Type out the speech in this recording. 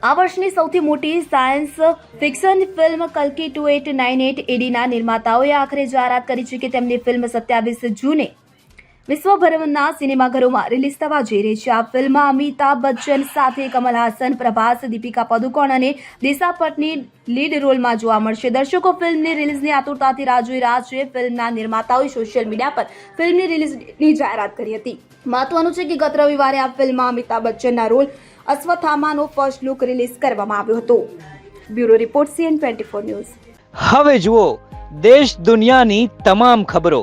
આ વર્ષની સૌથી મોટી સાયન્સ ફિક્શન ફિલ્મ કલ્કી ટુ એટ નાઇન એટ એડીના નિર્માતાઓએ આખરે જાહેરાત કરી છે કે તેમની ફિલ્મ સત્યાવીસ જૂને વિશ્વભરના સિનેમાઘરોમાં રિલીઝ થવા જઈ રહી છે. આ ફિલ્મમાં અમિતાભ બચ્ચન સાથે કમલ હાસન, પ્રભાસ, દીપિકા પદુકોણ અને દિશા પટની લીડ રોલમાં જોવા મળશે. દર્શકો ફિલ્મની રિલીઝની આતુરતાથી રાહ જોઈ રહ્યા છે. ફિલ્મના નિર્માતાઓએ સોશિયલ મીડિયા પર ફિલ્મની રિલીઝની જાહેરાત કરી હતી. મહત્વનું છે કે ગત રવિવારે આ ફિલ્મમાં અમિતાભ બચ્ચનના રોલ અશ્વથામાનો ફર્સ્ટ લુક રિલીઝ કરવામાં આવ્યો હતો. Bureau report CN twenty four news. હવે જુઓ, દેશ દુનિયાની તમામ ખબરો.